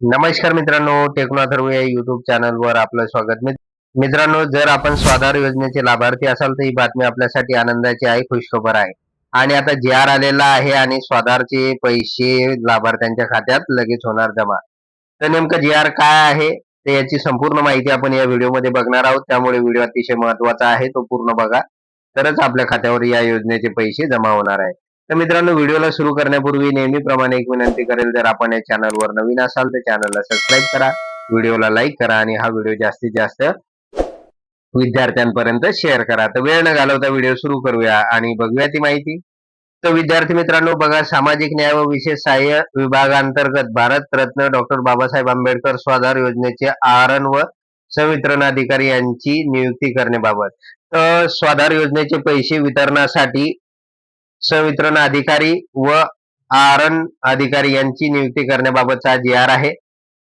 नमस्कार मित्रांनो टेक्नॉथर्व या युट्यूब चॅनलवर आपलं स्वागत. मित्रांनो जर आपण स्वाधार योजनेचे लाभार्थी असाल तर ही बातमी आपल्यासाठी आनंदाची आहे खुशखबर आहे. आणि आता जी आर आलेला आहे आणि स्वाधारचे पैसे लाभार्थ्यांच्या खात्यात लगेच होणार जमा. तर नेमकं जे आर काय आहे तर याची संपूर्ण माहिती आपण या व्हिडिओमध्ये बघणार आहोत. त्यामुळे व्हिडिओ अतिशय महत्त्वाचा आहे तो पूर्ण बघा. तरच आपल्या खात्यावर या योजनेचे पैसे जमा होणार आहे तर मित्रांनो व्हिडिओला सुरू करण्यापूर्वी नेहमीप्रमाणे एक विनंती करेल जर आपण या चॅनलवर नवीन असाल तर चॅनलला सबस्क्राईब करा व्हिडिओला लाईक करा आणि हा व्हिडिओ जास्तीत जास्त विद्यार्थ्यांपर्यंत शेअर करा. तर वेळ न घालवता व्हिडिओ सुरू करूया आणि बघूया ती माहिती. तर विद्यार्थी मित्रांनो बघा सामाजिक न्याय व विशेष सहाय्य विभागांतर्गत भारत रत्न डॉक्टर बाबासाहेब आंबेडकर स्वाधार योजनेचे आरण व संवितरण अधिकारी यांची नियुक्ती करण्याबाबत. तर स्वाधार योजनेचे पैसे वितरणासाठी संवितरण अधिकारी व आरण अधिकारी यांची नियुक्ती करण्याबाबतचा जी आर आहे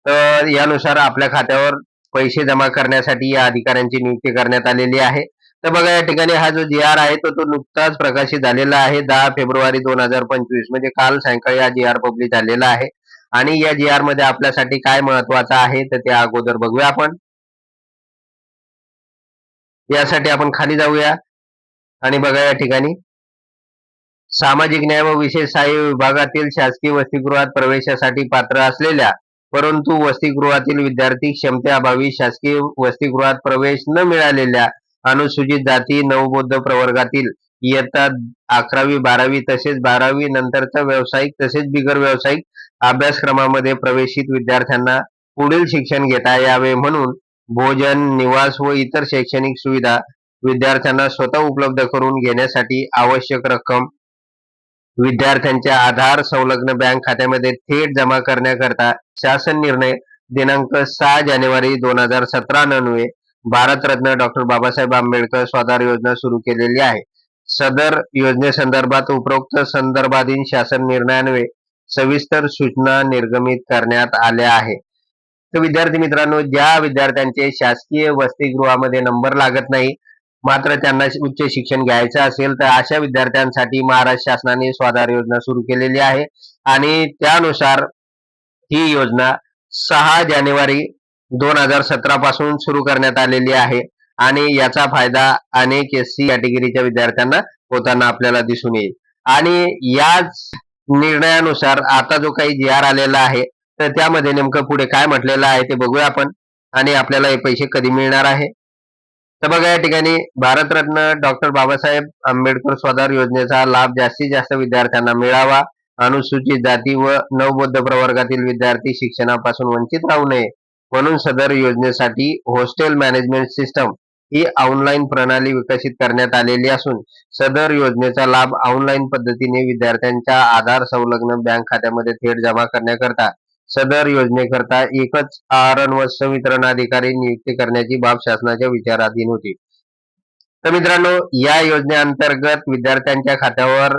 तर यानुसार आपल्या खात्यावर पैसे जमा करण्यासाठी या अधिकाऱ्यांची नियुक्ती करण्यात आलेली आहे. तर बघा या ठिकाणी हा जो जी आर आहे तो तो नुकताच प्रकाशित झालेला आहे. दहा फेब्रुवारी दोन हजार पंचवीस म्हणजे काल सायंकाळी हा जी आर पब्लिश झालेला आहे. आणि या जी आरमध्ये आपल्यासाठी काय महत्वाचं आहे तर त्या अगोदर बघूया आपण. यासाठी आपण खाली जाऊया. आणि बघा या ठिकाणी सामाजिक न्याय व विशेष सहाय्य विभागातील शासकीय वसतिगृहात प्रवेशासाठी पात्र असलेल्या परंतु वसतिगृहातील विद्यार्थी क्षमतेअभावी शासकीय वसतिगृहात प्रवेश न मिळालेल्या अनुसूचित जाती नवबौद्ध प्रवर्गातील इयत्ता अकरावी बारावी तसेच बारावी नंतरचा व्यावसायिक तसेच बिगर व्यावसायिक अभ्यासक्रमामध्ये प्रवेशित विद्यार्थ्यांना पुढील शिक्षण घेता यावे म्हणून भोजन निवास व इतर शैक्षणिक सुविधा विद्यार्थ्यांना स्वतः उपलब्ध करून घेण्यासाठी आवश्यक रक्कम विद्यार्थ्यांच्या आधार संलग्न बँक खात्यामध्ये थेट जमा करण्याकरता शासन निर्णय दिनांक सहा जानेवारी दोन हजार सतरा नन्वे भारतरत्न डॉक्टर बाबासाहेब आंबेडकर स्वाधार योजना सुरू केलेली आहे. सदर योजनेसंदर्भात उपरोक्त संदर्भाधीन शासन निर्णयान्वये सविस्तर सूचना निर्गमित करण्यात आल्या आहे. तर विद्यार्थी मित्रांनो ज्या विद्यार्थ्यांचे शासकीय वसतिगृहामध्ये नंबर लागत नाही मात्र त्यांना उच्च शिक्षण घ्यायचं असेल तर अशा विद्यार्थ्यांसाठी महाराष्ट्र शासनाने स्वाधार योजना सुरू केलेली आहे. आणि त्यानुसार ही योजना सहा जानेवारी दोन हजार सतरा पासून सुरू करण्यात आलेली आहे. आणि याचा फायदा अनेक एस सी कॅटेगरीच्या विद्यार्थ्यांना होताना आपल्याला दिसून येईल. आणि याच निर्णयानुसार आता जो काही जी आर आलेला आहे तर त्यामध्ये नेमकं पुढे काय म्हटलेलं आहे ते बघूया आपण. आणि आपल्याला हे पैसे कधी मिळणार आहे? तर बघा या ठिकाणी भारतरत्न डॉक्टर बाबासाहेब आंबेडकर स्वाधार योजनेचा लाभ जास्तीत जास्त विद्यार्थ्यांना मिळावा. अनुसूचित जाती व नवबौद्ध प्रवर्गातील विद्यार्थी शिक्षणापासून वंचित राहू नये. म्हणून सदर योजनेसाठी हॉस्टेल मॅनेजमेंट सिस्टम ही ऑनलाईन प्रणाली विकसित करण्यात आलेली असून सदर योजनेचा लाभ ऑनलाईन पद्धतीने विद्यार्थ्यांच्या आधार संलग्न बँक खात्यामध्ये थेट जमा करण्याकरता सदर योजनेकरता एकच आहरण व संवितरण अधिकारी नियुक्ती करण्याची बाब शासनाच्या विचाराधीन होती. तर मित्रांनो या योजनेअंतर्गत विद्यार्थ्यांच्या खात्यावर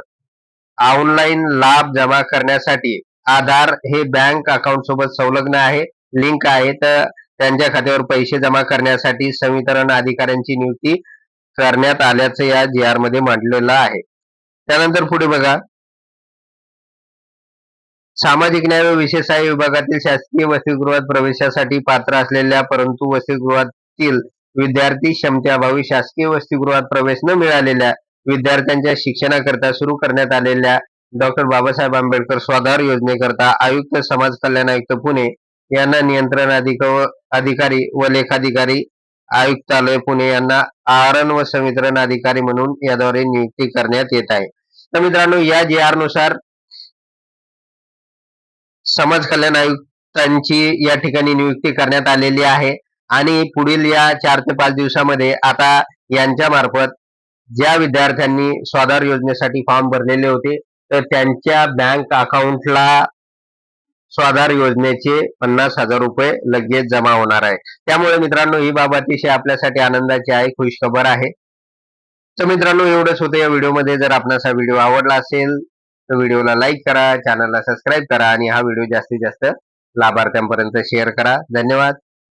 ऑनलाईन लाभ जमा करण्यासाठी आधार हे बँक अकाउंट सोबत संलग्न आहे लिंक आहे. तर त्यांच्या खात्यावर पैसे जमा करण्यासाठी संवितरण अधिकाऱ्यांची नियुक्ती करण्यात आल्याचं या जी आरमध्ये मांडलेलं आहे. त्यानंतर पुढे बघा. सामाजिक न्याय व विशेष सहाय्य विभागातील शासकीय वसतिगृहात प्रवेशासाठी पात्र असलेल्या परंतु वसतिगृहातील विद्यार्थी क्षमतेअभावी शासकीय वसतिगृहात प्रवेश न मिळालेल्या विद्यार्थ्यांच्या शिक्षणाकरता सुरू करण्यात आलेल्या डॉक्टर बाबासाहेब आंबेडकर स्वाधार योजनेकरता आयुक्त समाज कल्याण आयुक्त पुणे यांना नियंत्रण अधिक अधिकारी व लेखाधिकारी आयुक्तालय पुणे यांना आरण व संवितरण अधिकारी म्हणून याद्वारे नियुक्ती करण्यात येत आहे. तर मित्रांनो या जी आरनुसार समाज कल्याण आयुक्तांची या ठिकाणी नियुक्ती करण्यात आलेली आहे. आणि पुढील या चार ते पाच दिवसामध्ये आता यांच्या मार्फत ज्या विद्यार्थ्यांनी स्वाधार योजनेसाठी फॉर्म भरलेले होते तर त्यांच्या बँक अकाउंटला स्वाधार योजनेचे पन्नास हजार रुपये लगेच जमा होणार आहे. त्यामुळे मित्रांनो ही बाब अतिशय आपल्यासाठी आनंदाची आहे खुश खबर आहे. तर मित्रांनो एवढंच होतं या व्हिडिओमध्ये. जर आपणास हा व्हिडिओ आवडला असेल तर व्हिडिओला लाईक करा चॅनलला सबस्क्राईब करा आणि हा व्हिडिओ जास्तीत जास्त लाभार्थ्यांपर्यंत शेअर करा. धन्यवाद.